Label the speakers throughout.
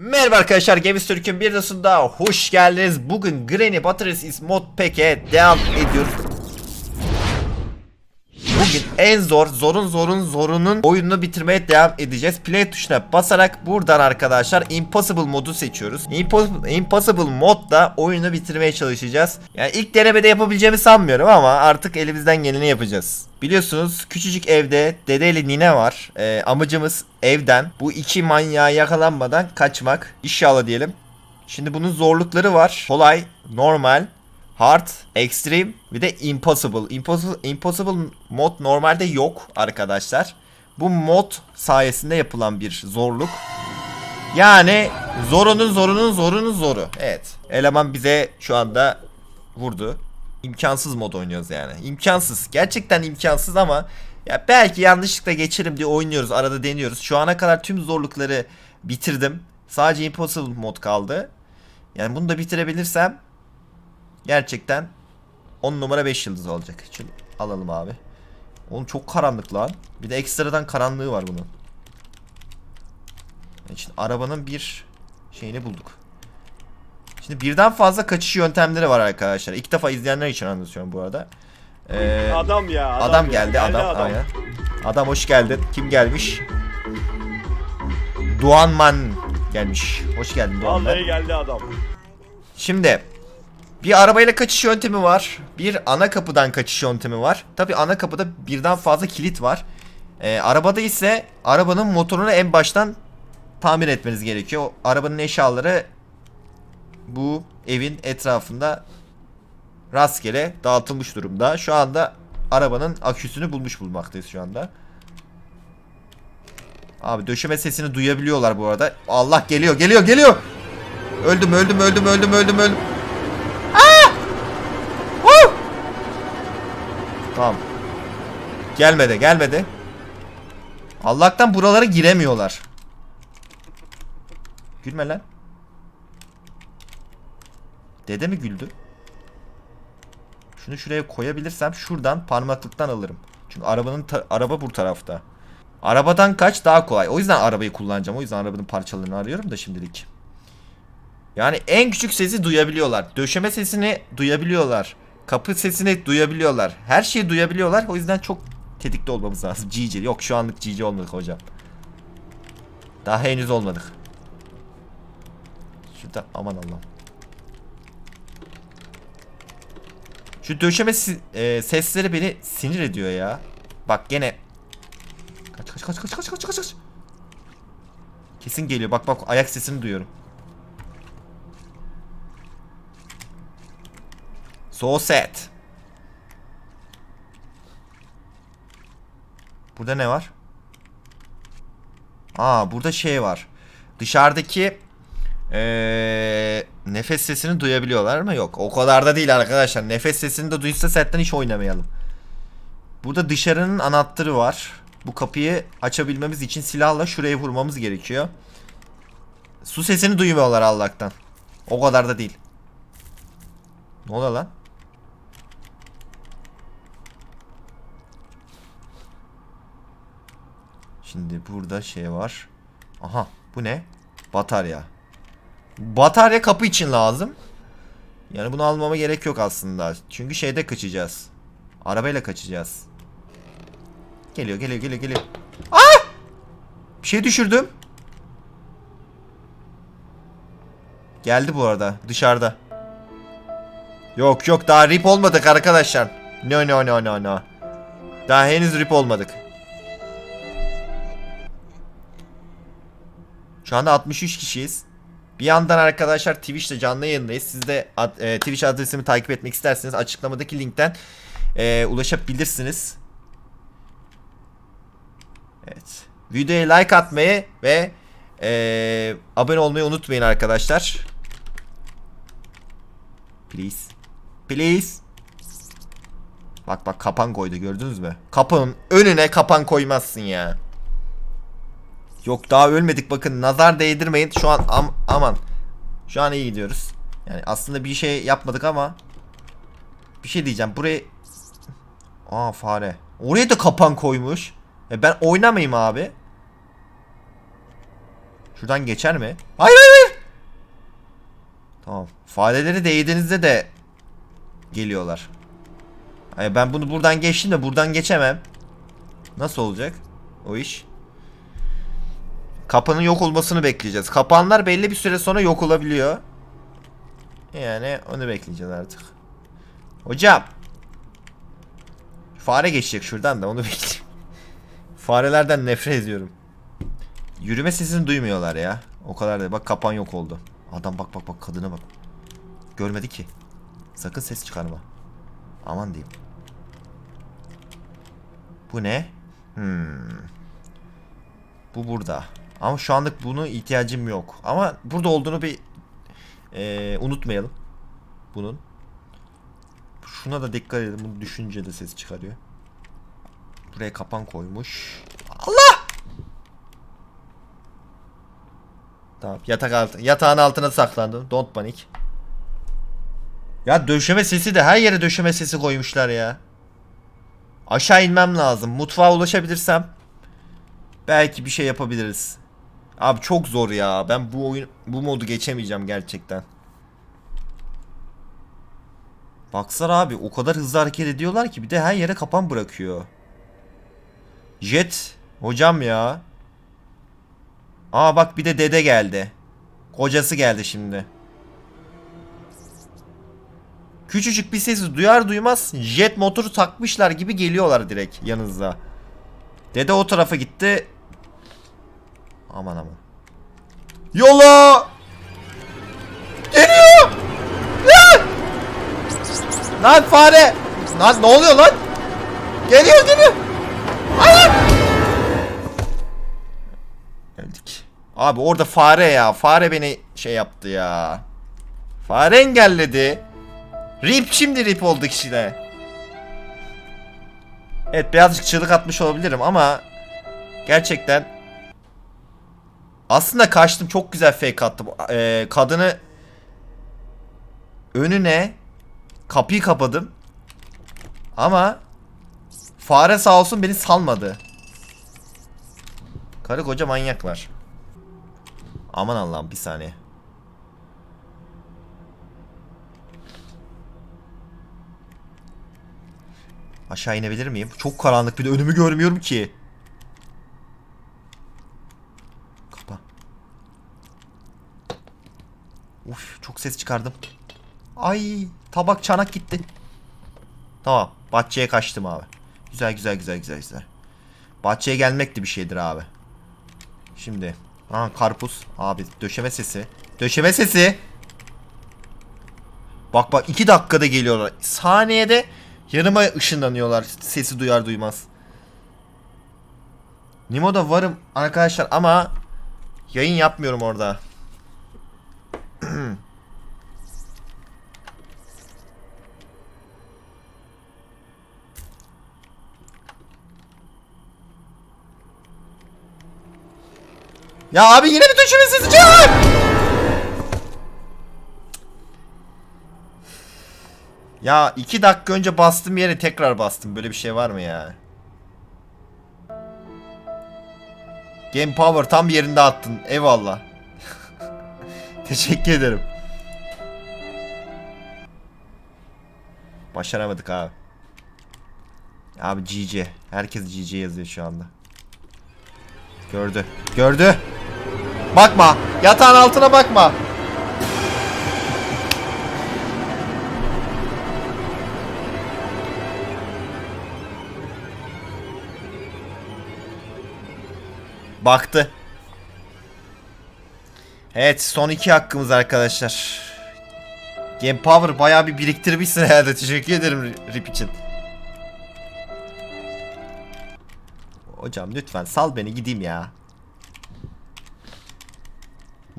Speaker 1: Merhaba arkadaşlar Games Türk'ün bir dosunda hoş geldiniz. Bugün Granny Batteries is Mod Pack'e devam ediyoruz. En zor, zorun zorun zorunun oyununu bitirmeye devam edeceğiz. Play tuşuna basarak buradan arkadaşlar Impossible modu seçiyoruz. Impossible, Impossible modda oyunu bitirmeye çalışacağız. Yani ilk denemede yapabileceğimi sanmıyorum ama artık elimizden geleni yapacağız. Biliyorsunuz küçücük evde dedeli nine var. Ee, amacımız evden bu iki manyağa yakalanmadan kaçmak. İnşallah diyelim. Şimdi bunun zorlukları var. Kolay, normal, hard, extreme bir de impossible. Impossible, impossible mod normalde yok arkadaşlar. Bu mod sayesinde yapılan bir zorluk. Yani zorunun zorunun zorunun zoru. Evet. Eleman bize şu anda vurdu. İmkansız mod oynuyoruz yani. İmkansız. Gerçekten imkansız ama ya belki yanlışlıkla geçerim diye oynuyoruz. Arada deniyoruz. Şu ana kadar tüm zorlukları bitirdim. Sadece impossible mod kaldı. Yani bunu da bitirebilirsem gerçekten 10 numara 5 yıldız olacak. Şimdi alalım abi. Oğlum çok karanlık lan. Bir de ekstradan karanlığı var bunun. Şimdi arabanın bir şeyini bulduk. Şimdi birden fazla kaçış yöntemleri var arkadaşlar. İlk defa izleyenler için anlatıyorum bu arada. Ee,
Speaker 2: Adam ya.
Speaker 1: adam,
Speaker 2: ya.
Speaker 1: geldi, adam, aynen. Adam hoş geldin. Kim gelmiş? Doğanman gelmiş. Hoş geldin Doğanman.
Speaker 2: Vallahi geldi adam.
Speaker 1: Şimdi bir arabayla kaçış yöntemi var. Bir ana kapıdan kaçış yöntemi var. Tabi ana kapıda birden fazla kilit var. Ee, arabada ise arabanın motorunu en baştan tamir etmeniz gerekiyor. Arabanın eşyaları bu evin etrafında rastgele dağıtılmış durumda. Şu anda arabanın aküsünü bulmuş bulmaktayız şu anda. Abi döşeme sesini duyabiliyorlar bu arada. Allah geliyor geliyor geliyor. Öldüm öldüm öldüm öldüm öldüm öldüm. Tamam. Gelmedi gelmedi. Allah'tan buralara giremiyorlar. Gülme lan. Dede mi güldü? Şunu şuraya koyabilirsem şuradan parmaklıktan alırım. Çünkü arabanın araba bu tarafta. Arabadan kaç daha kolay. O yüzden arabayı kullanacağım. O yüzden arabanın parçalarını arıyorum da şimdilik. Yani en küçük sesi duyabiliyorlar. Döşeme sesini duyabiliyorlar. Kapı sesini duyabiliyorlar. Her şeyi duyabiliyorlar. O yüzden çok tetikte olmamız lazım. GG. Yok şu anlık GG olmadık hocam. Daha henüz olmadık. Şurada aman Allah'ım. Şu döşeme e, sesleri beni sinir ediyor ya. Bak gene. Kaç kaç kaç kaç kaç kaç kaç kaç. Kesin geliyor. Bak bak ayak sesini duyuyorum. So sad. Burada ne var? Aa burada şey var. Dışarıdaki ee, nefes sesini duyabiliyorlar mı? Yok. O kadar da değil arkadaşlar. Nefes sesini de duysa setten hiç oynamayalım. Burada dışarının anahtarı var. Bu kapıyı açabilmemiz için silahla şuraya vurmamız gerekiyor. Su sesini duymuyorlar Allah'tan. O kadar da değil. Ne oluyor lan? Şimdi burada şey var. Aha bu ne? Batarya. Batarya kapı için lazım. Yani bunu almama gerek yok aslında. Çünkü şeyde kaçacağız. Arabayla kaçacağız. Geliyor geliyor geliyor geliyor. Ah! Bir şey düşürdüm. Geldi bu arada dışarıda. Yok yok daha rip olmadık arkadaşlar. No no no no no. Daha henüz rip olmadık. Şu anda 63 kişiyiz. Bir yandan arkadaşlar Twitch'te canlı yayındayız. Siz de ad- e, Twitch adresimi takip etmek isterseniz açıklamadaki linkten e, ulaşabilirsiniz. Evet. Videoya like atmayı ve e, abone olmayı unutmayın arkadaşlar. Please. Please. Bak bak kapan koydu gördünüz mü? Kapının önüne kapan koymazsın ya. Yok daha ölmedik bakın nazar değdirmeyin şu an am aman. Şu an iyi gidiyoruz. Yani aslında bir şey yapmadık ama bir şey diyeceğim burayı Aa fare. Oraya da kapan koymuş. E ben oynamayayım abi. Şuradan geçer mi? Hayır hayır hayır. Tamam. Fareleri değdiğinizde de geliyorlar. Hayır ben bunu buradan geçtim de buradan geçemem. Nasıl olacak o iş? Kapının yok olmasını bekleyeceğiz. Kapanlar belli bir süre sonra yok olabiliyor. Yani onu bekleyeceğiz artık. Hocam. Fare geçecek şuradan da onu bekleyeyim. Farelerden nefret ediyorum. Yürüme sesini duymuyorlar ya. O kadar da. Bak kapan yok oldu. Adam bak bak bak kadına bak. Görmedi ki. Sakın ses çıkarma. Aman diyeyim. Bu ne? Hmm. Bu burada. Ama şu anlık bunu ihtiyacım yok. Ama burada olduğunu bir eee, unutmayalım. Bunun. Şuna da dikkat edin. Bunu düşünce de ses çıkarıyor. Buraya kapan koymuş. Allah! Tamam yatak altı, yatağın altına saklandım. Don't panic. Ya döşeme sesi de her yere döşeme sesi koymuşlar ya. Aşağı inmem lazım. Mutfağa ulaşabilirsem belki bir şey yapabiliriz. Abi çok zor ya. Ben bu oyun bu modu geçemeyeceğim gerçekten. Baksana abi o kadar hızlı hareket ediyorlar ki bir de her yere kapan bırakıyor. Jet hocam ya. Aa bak bir de dede geldi. Kocası geldi şimdi. Küçücük bir sesi duyar duymaz jet motoru takmışlar gibi geliyorlar direkt yanınıza. Dede o tarafa gitti. Aman aman. Yola! Geliyor! Lan! Lan fare! Lan ne oluyor lan? Geliyor geliyor. Hayır! Öldük. Abi orada fare ya. Fare beni şey yaptı ya. Fare engelledi. Rip şimdi rip olduk işte. Evet birazcık çığlık atmış olabilirim ama gerçekten aslında kaçtım çok güzel fake attım. Ee, kadını önüne kapıyı kapadım. Ama fare sağ olsun beni salmadı. Karı koca manyaklar. Aman Allah'ım bir saniye. Aşağı inebilir miyim? Çok karanlık bir de önümü görmüyorum ki. Kapa. Uf çok ses çıkardım. Ay tabak çanak gitti. Tamam bahçeye kaçtım abi. Güzel güzel güzel güzel güzel. Bahçeye gelmek de bir şeydir abi. Şimdi. Aha karpuz. Abi döşeme sesi. Döşeme sesi. Bak bak iki dakikada geliyorlar. Saniyede yanıma ışınlanıyorlar. Sesi duyar duymaz. Nimo'da varım arkadaşlar ama yayın yapmıyorum orada. Ya abi yine döşeme sesi çağır. Ya iki dakika önce bastım yere tekrar bastım. Böyle bir şey var mı ya? Game Power tam yerinde attın. Eyvallah. Teşekkür ederim. Başaramadık abi. Abi GG. Herkes GG yazıyor şu anda. Gördü. Gördü. Bakma. Yatağın altına bakma. Baktı. Evet son iki hakkımız arkadaşlar. Game Power bayağı bir biriktirmişsin herhalde. Teşekkür ederim Rip için. Hocam lütfen sal beni gideyim ya.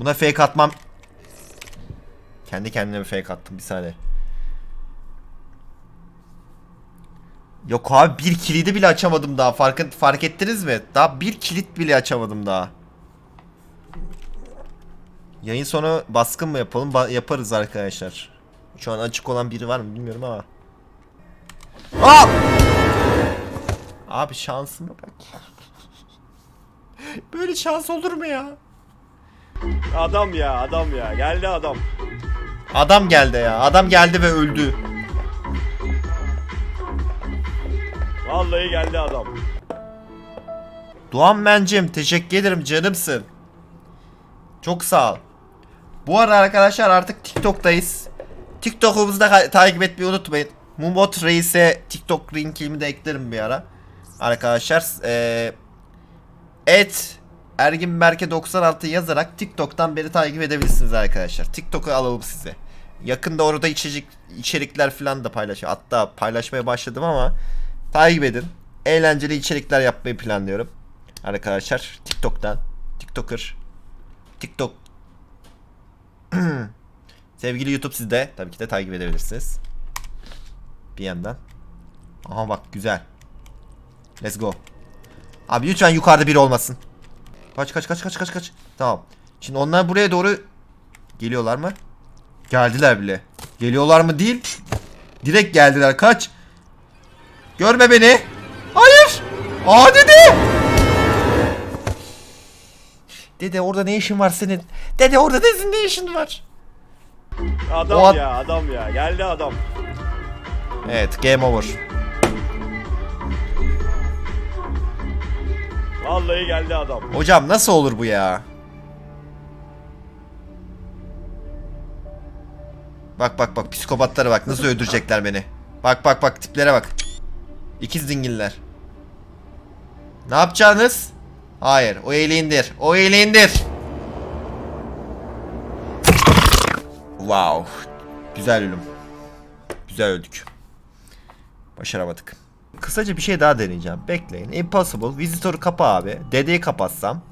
Speaker 1: Buna fake atmam. Kendi kendime bir fake attım bir saniye. Yok abi bir kilidi bile açamadım daha. Fark, fark ettiniz mi? Daha bir kilit bile açamadım daha. Yayın sonu baskın mı yapalım? Ba- yaparız arkadaşlar. Şu an açık olan biri var mı bilmiyorum ama. Aa! Abi şansıma bak. Böyle şans olur mu ya?
Speaker 2: Adam ya adam ya geldi adam.
Speaker 1: Adam geldi ya. Adam geldi ve öldü.
Speaker 2: Vallahi geldi adam.
Speaker 1: Doğan Mencim teşekkür ederim canımsın. Çok sağ ol. Bu arada arkadaşlar artık TikTok'tayız. TikTok'umuzu da takip etmeyi unutmayın. Mumot Reis'e TikTok linkimi de eklerim bir ara. Arkadaşlar eee et Ergin Berke 96 yazarak TikTok'tan beni takip edebilirsiniz arkadaşlar. TikTok'u alalım size. Yakında orada içecek içerikler falan da paylaşıyor. Hatta paylaşmaya başladım ama takip edin. Eğlenceli içerikler yapmayı planlıyorum. Arkadaşlar TikTok'tan TikToker TikTok Sevgili YouTube siz de tabii ki de takip edebilirsiniz. Bir yandan. Aha bak güzel. Let's go. Abi lütfen yukarıda biri olmasın. Kaç kaç kaç kaç kaç kaç. Tamam. Şimdi onlar buraya doğru geliyorlar mı? Geldiler bile. Geliyorlar mı değil. Direkt geldiler. Kaç. Görme beni. Hayır. Aa dede. Dede orada ne işin var senin? Dede orada sizin ne işin var?
Speaker 2: Adam
Speaker 1: O
Speaker 2: ya adam ya geldi adam.
Speaker 1: Evet game over.
Speaker 2: Vallahi geldi adam.
Speaker 1: Hocam nasıl olur bu ya? Bak bak bak psikopatlara bak nasıl öldürecekler beni. Bak bak bak tiplere bak. İkiz dingiller. Ne yapacaksınız? Hayır o eli indir. O eli indir. Wow. Güzel ölüm. Güzel öldük. Başaramadık. Kısaca bir şey daha deneyeceğim. Bekleyin. Impossible. Visitor'u kapa abi. Dedeyi kapatsam.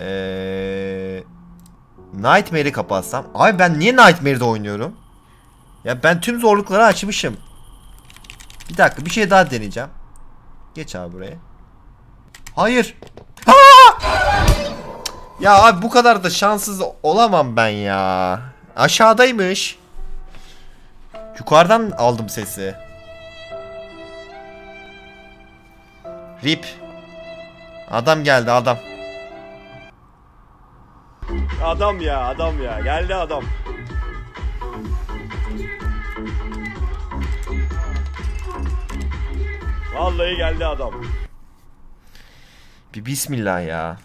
Speaker 1: Eee... Nightmare'i kapatsam. Abi ben niye Nightmare'de oynuyorum? Ya ben tüm zorlukları açmışım. Bir dakika bir şey daha deneyeceğim. Geç abi buraya. Hayır. Aa! Ya abi bu kadar da şanssız olamam ben ya. Aşağıdaymış. Yukarıdan aldım sesi. Rip. Adam geldi adam.
Speaker 2: Adam ya adam ya geldi adam. Vallahi geldi adam.
Speaker 1: Bir bismillah ya.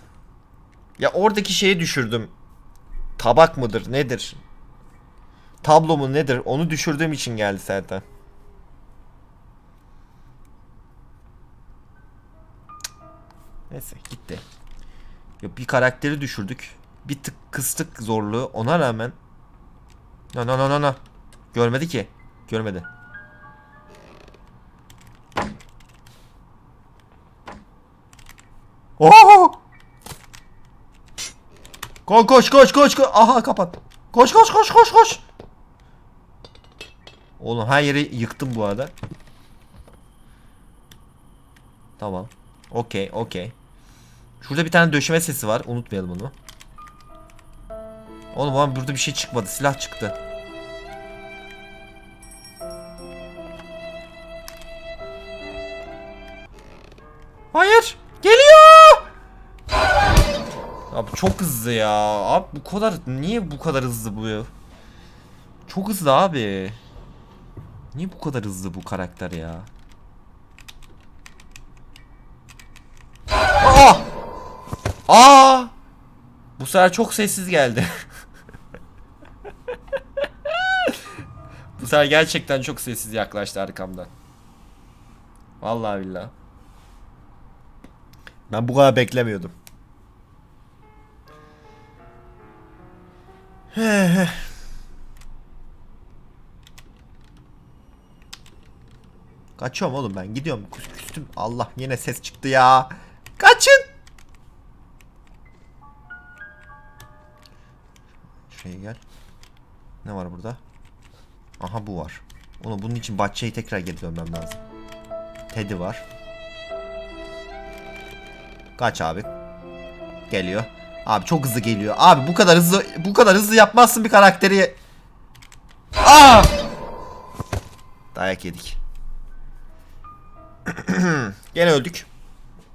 Speaker 1: Ya oradaki şeyi düşürdüm. Tabak mıdır nedir? Tablo mu nedir? Onu düşürdüğüm için geldi zaten. Neyse gitti. Ya bir karakteri düşürdük. Bir tık kıstık zorluğu. Ona rağmen No no no no no. Görmedi ki. Görmedi. Oo! Koş koş koş koş koş. Aha kapat. Koş koş koş koş koş. Oğlum her yeri yıktım bu arada. Tamam. Okey okey. Şurada bir tane döşeme sesi var. Unutmayalım onu. Oğlum ama burada bir şey çıkmadı. Silah çıktı. Hayır. Geliyor. Abi çok hızlı ya. Abi bu kadar niye bu kadar hızlı bu ya? Çok hızlı abi. Niye bu kadar hızlı bu karakter ya? Aa! Aa! Bu sefer çok sessiz geldi. bu sefer gerçekten çok sessiz yaklaştı arkamdan. Vallahi billahi. Ben bu kadar beklemiyordum. Kaçıyorum oğlum ben gidiyorum Küs- küstüm. Allah yine ses çıktı ya. Şuraya gel. Ne var burada? Aha bu var. Onu bunun için bahçeyi tekrar geri dönmem lazım. Teddy var. Kaç abi. Geliyor. Abi çok hızlı geliyor. Abi bu kadar hızlı bu kadar hızlı yapmazsın bir karakteri. Aa! Dayak yedik. Gene öldük.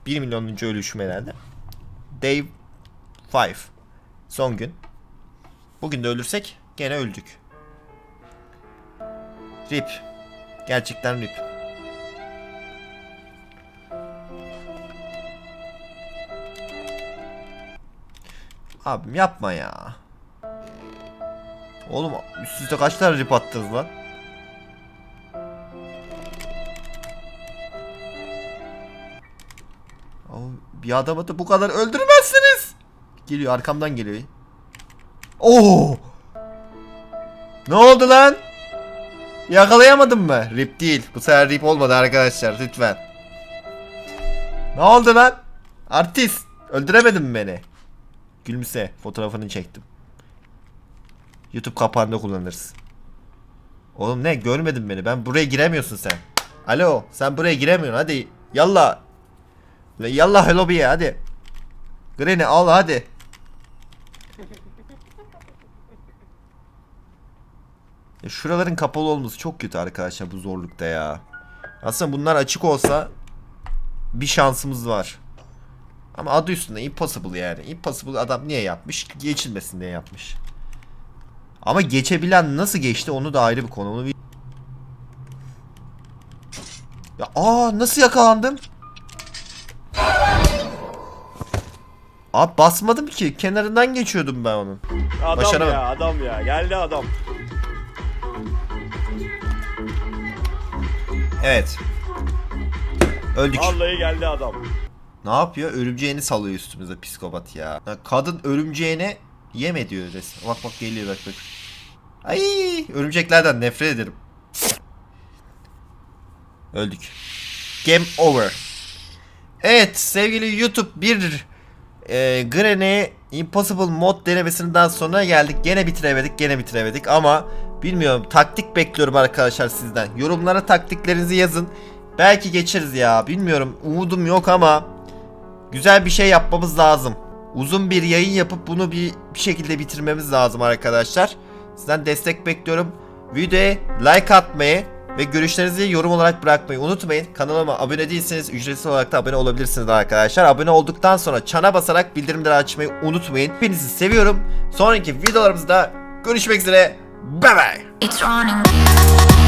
Speaker 1: 1 milyonuncu ölüşüm herhalde. Dave 5. Son gün. Bugün de ölürsek gene öldük. Rip. Gerçekten rip. Abim yapma ya. Oğlum üst kaç tane rip attınız lan? Abi, bir adamı da bu kadar öldürmezsiniz. Geliyor arkamdan geliyor. Oo! Ne oldu lan? Yakalayamadın mı? Rip değil. Bu sefer rip olmadı arkadaşlar lütfen. Ne oldu lan? Artist. Öldüremedin mi beni? Gülümse. Fotoğrafını çektim. YouTube kapağında kullanırız. Oğlum ne? Görmedin beni. Ben buraya giremiyorsun sen. Alo. Sen buraya giremiyorsun. Hadi. Yallah. La Yallah lobiye hadi. Granny al hadi. Ya şuraların kapalı olması çok kötü arkadaşlar bu zorlukta ya. Aslında bunlar açık olsa bir şansımız var. Ama adı üstünde impossible yani. Impossible adam niye yapmış? Geçilmesin diye yapmış. Ama geçebilen nasıl geçti onu da ayrı bir konu. Onu bir... Ya aa nasıl yakalandım? Abi basmadım ki. Kenarından geçiyordum ben onun.
Speaker 2: Adam
Speaker 1: Başaramadım.
Speaker 2: ya adam ya. Geldi adam.
Speaker 1: Evet. Öldük.
Speaker 2: Vallahi geldi adam.
Speaker 1: Ne yapıyor? Örümceğini salıyor üstümüze psikopat ya. Kadın örümceğine yeme diyor resmen. Bak bak geliyor bak bak. Ay örümceklerden nefret ederim. Öldük. Game over. Evet sevgili YouTube bir e, Granny Impossible mod denemesinden sonra geldik. Gene bitiremedik gene bitiremedik ama bilmiyorum taktik bekliyorum arkadaşlar sizden. Yorumlara taktiklerinizi yazın. Belki geçeriz ya bilmiyorum umudum yok ama güzel bir şey yapmamız lazım. Uzun bir yayın yapıp bunu bir, bir şekilde bitirmemiz lazım arkadaşlar. Sizden destek bekliyorum. Videoya like atmayı ve görüşlerinizi yorum olarak bırakmayı unutmayın. Kanalıma abone değilseniz ücretsiz olarak da abone olabilirsiniz arkadaşlar. Abone olduktan sonra çana basarak bildirimleri açmayı unutmayın. Hepinizi seviyorum. Sonraki videolarımızda görüşmek üzere. Bye bye.
Speaker 3: It's running.